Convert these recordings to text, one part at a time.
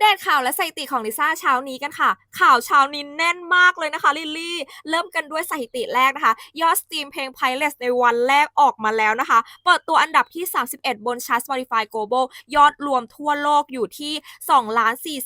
เดตข่าวและสถิติของลิซ่าเช้านี้กันค่ะ ข่าวเช้านี้แน่นมากเลยนะคะลิลลี่ เริ่มกันด้วยสถิติแรกนะคะ ยอดสตรีมเพลง p i l e t ในวันแรกออกมาแล้วนะคะ เปิดตัวอันดับที่ 31 บนชาร์ต Spotify Global ยอดรวมทั่วโลกอยู่ที่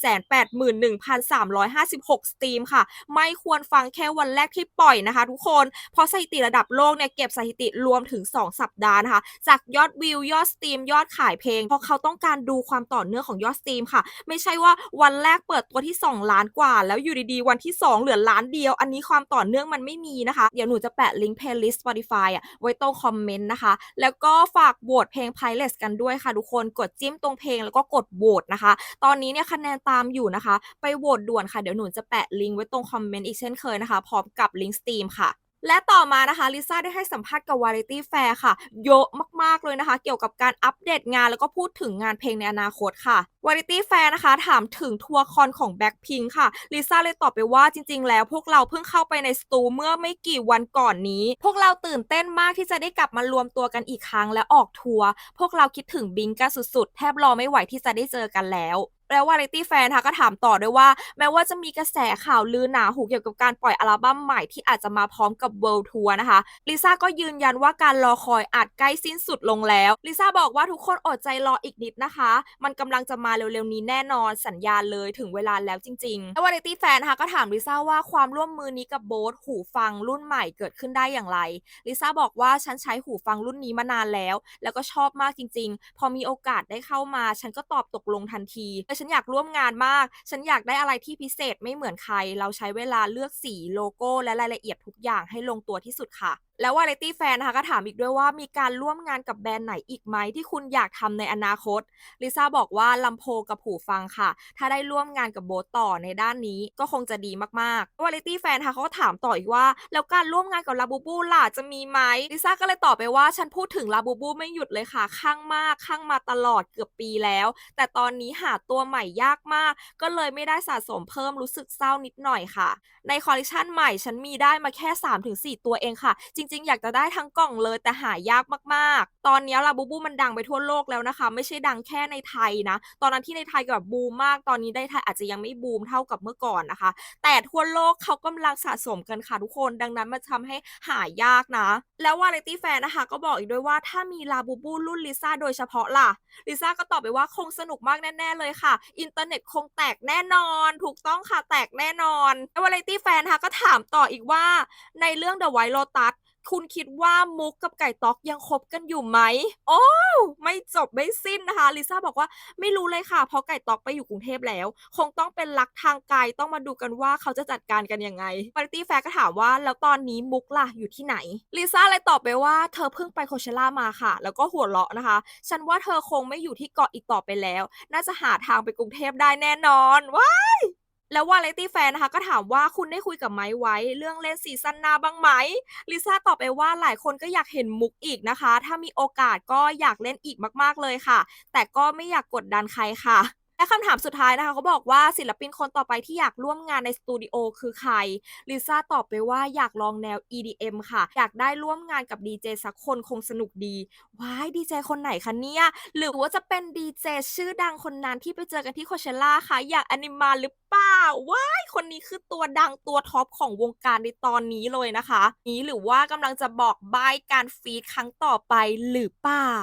2,481,356 สตรีมค่ะ ไม่ควรฟังแค่วันแรกที่ปล่อยนะคะทุกคน เพราะสถิติระดับโลกเนี่ยเก็บสถิติรวมถึง 2 สัปดาห์นะคะ จากยอดวิวยอดสตรีมยอดขายเพลง เพราะเขาต้องการดูความต่อเนื่องของยอดสตรีมค่ะ ไม่ใช่ว่าวันแรกเปิดตัวที่ 2 ล้านกว่า แล้วอยู่ดีๆ วันที่ 2 เหลือล้านเดียว อันนี้ความต่อเนื่องมันไม่มีนะคะ เดี๋ยวหนูจะแปะลิงก์เพลย์ลิสต์ Spotify อะไว้ตรงคอมเมนต์นะคะ แล้วก็ฝากโหวตเพลง p i l e t กันด้วยค่ะทุกคนกดจิ้มตรงเพลงแล้วก็กดโหวตนะคะ ตอนนี้เนี่ยคะแนนตามอยู่นะคะ ไปโหวตด่วนค่ะเดี๋ยวหนูจะแปะลิงก์ไว้ตรงคอมเมนต์อีกเช่นเคยนะคะพร้อมกับลิงก์สตรีมค่ะ และต่อมานะคะลิซ่าได้ให้สัมภาษณ์กับ Variety Fair ค่ะ เยอะมาก ๆ เลยนะคะ เกี่ยวกับการอัปเดตงานแล้วก็พูดถึงงานเพลงในอนาคตค่ะ Variety Fair นะคะถามถึงทัวร์คอนของ Blackpink ค่ะลิซ่าเลยตอบไปว่าจริง ๆ แล้วพวกเราเพิ่งเข้าไปในสตูเมื่อไม่กี่วันก่อนนี้ พวกเราตื่นเต้นมากที่จะได้กลับมารวมตัวกันอีกครั้งและออกทัวร์พวกเราคิดถึงบิงกันสุด ๆ แทบรอไม่ไหวที่จะได้เจอกันแล้ว แล้ววาไรตี้แฟนนะคะก็ถามต่อด้วยว่า แม้ว่าจะมีกระแสข่าวลือหนาหูเกี่ยวกับการปล่อยอัลบั้มใหม่ที่อาจจะมาพร้อมกับ World Tour นะคะลิซ่าก็ยืนยันว่าการรอคอยอาจใกล้สิ้นสุดลงแล้วลิซ่าบอกว่าทุกคนอดใจรออีกนิดนะคะ มันกำลังจะมาเร็วๆนี้แน่นอนสัญญาเลยถึงเวลาแล้วจริงๆแล้ววาไรตี้แฟนนะคะก็ถามลิซ่าว่าความร่วมมือนี้กับโบสหูฟังรุ่นใหม่เกิดขึ้นได้อย่างไรลิซ่าบอกว่าฉันใช้หูฟังรุ่นนี้มานานแล้ว แล้วก็ชอบมากจริง ๆ พอมีโอกาสได้เข้ามา ฉันก็ตอบตกลงทันทีแต่ฉันอยากร่วมงานมาก ฉันอยากได้อะไรที่พิเศษไม่เหมือนใคร เราใช้เวลาเลือกสีโลโก้และรายละเอียดทุกอย่างให้ลงตัวที่สุดค่ะ แล้ววาไรตี้แฟนนะคะก็ถามอีกด้วยว่ามีการร่วมงานกับแบรนด์ไหนอีกไหมที่คุณอยากทำในอนาคตลิซ่าบอกว่าลำโพงกับหูฟังค่ะ ถ้าได้ร่วมงานกับโบทต่อในด้านนี้ก็คงจะดีมากๆวาไรตี้แฟนค่ะเขาก็ถามต่ออีกว่า แล้วการร่วมงานกับลาบูบูล่ะจะมีไหมลิซ่าก็เลยตอบไปว่าฉันพูดถึงลาบูบูไม่หยุดเลยค่ะข้างมากข้างมาตลอดเกือบปีแล้ว แต่ตอนนี้หาตัวใหม่ยากมาก ก็เลยไม่ได้สะสมเพิ่มรู้สึกเศร้านิดหน่อยค่ะ ในคอลเลคชันใหม่ฉันมีได้มาแค่ 3-4 ตัวเองค่ะ จริง ๆ อยากจะได้ทั้งกล่องเลยแต่หายากมากๆ ตอนนี้ลาบูบูมันดังไปทั่วโลกแล้วนะคะ ไม่ใช่ดังแค่ในไทยนะ ตอนนั้นที่ในไทยก็แบบบูมมาก ตอนนี้ได้ไทยอาจจะยังไม่บูมเท่ากับเมื่อก่อนนะคะ แต่ทั่วโลกเขากำลังสะสมกันค่ะทุกคน ดังนั้นมันทำให้หายากนะ แล้ววาไรตี้แฟนนะคะก็บอกอีกด้วยว่าถ้ามีลาบูบูรุ่นลิซ่าโดยเฉพาะล่ะลิซ่าก็ตอบไปว่าคงสนุกมากแน่ ๆ เลยค่ะ อินเทอร์เน็ตคงแตกแน่นอน ถูกต้องค่ะแตกแน่นอนแล้ววาไรตี้แฟนนะคะก็ถามต่ออีกว่าในเรื่อง The White Lotus คุณคิดว่ามุกกับไก่ต๊อกยังคบกันอยู่ไหม โอ้ไม่จบไม่สิ้นนะคะ ลิซ่าบอกว่าไม่รู้เลยค่ะ เพราะไก่ต๊อกไปอยู่กรุงเทพแล้ว คงต้องเป็นรักทางไกลต้องมาดูกันว่าเขาจะจัดการกันยังไงปาร์ตี้แฟร์ก็ถามว่าแล้วตอนนี้มุกล่ะอยู่ที่ไหน ลิซ่าเลยตอบไปว่าเธอเพิ่งไปโคเชล่ามาค่ะ แล้วก็หัวเราะนะคะ ฉันว่าเธอคงไม่อยู่ที่เกาะอีกต่อไปแล้ว น่าจะหาทางไปกรุงเทพได้แน่นอนว้าย แล้ววาไรตี้แฟนนะคะ ก็ถามว่าคุณได้คุยกับไม้ไว้ เรื่องเล่นซีซั่นหน้าบ้างไหมลิซ่าตอบไปว่าหลายคนก็อยากเห็นมุกอีกนะคะ ถ้ามีโอกาสก็อยากเล่นอีกมากๆเลยค่ะ แต่ก็ไม่อยากกดดันใครค่ะ และคำถามสุดท้ายนะคะเขาบอกว่าศิลปินคนต่อไปที่อยากร่วมงานในสตูดิโอคือใครลิซ่าตอบไปว่าอยากลองแนว EDM ค่ะ อยากได้ร่วมงานกับดีเจสักคนคงสนุกดี ว้ายดีเจคนไหนคะเนี่ยหรือว่าจะเป็นดีเจชื่อดังคนนั้นที่ไปเจอกันที่โคเชล่าค่ะ อยากอนิมาหรือเปล่าว้าย คนนี้คือตัวดังตัวท็อปของวงการในตอนนี้เลยนะคะ นี้หรือว่ากำลังจะบอกบายการฟีดครั้งต่อไปหรือเปล่า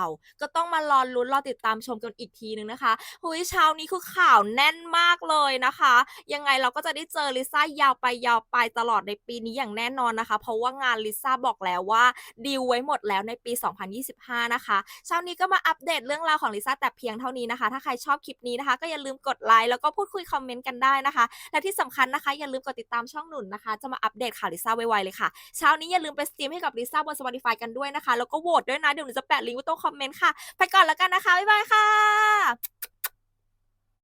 ก็ต้องมารอลุ้นรอติดตามชมกันอีกทีนึงนะคะหุยเช้านี้คือข่าวแน่นมากเลยนะคะ ยังไงเราก็จะได้เจอลิซ่ายาวไปยาวไปตลอดในปีนี้อย่างแน่นอนนะคะ เพราะว่างานลิซ่าบอกแล้วว่าดีลไว้หมดแล้วในปี 2025 นะคะเช้านี้ก็มาอัปเดตเรื่องราวของลิซ่าแต่เพียงเท่านี้นะคะ ถ้าใครชอบคลิปนี้นะคะ ก็อย่าลืมกดไลค์แล้วก็พูดคุยคอมเมนต์กันได้นะคะ และที่สำคัญนะคะ อย่าลืมกดติดตามช่องหนุนนะคะ จะมาอัปเดตข่าวลิซ่าไวๆเลยค่ะ เช้านี้อย่าลืมไปสตรีมให้กับลิซ่าบน Spotify กันด้วยนะคะ แล้วก็โหวตด้วยนะ เดี๋ยวหนูจะแปะลิงก์ไว้ตรงคอมเมนต์ค่ะ ไปก่อนแล้วกันนะคะ บ๊ายบายค่ะ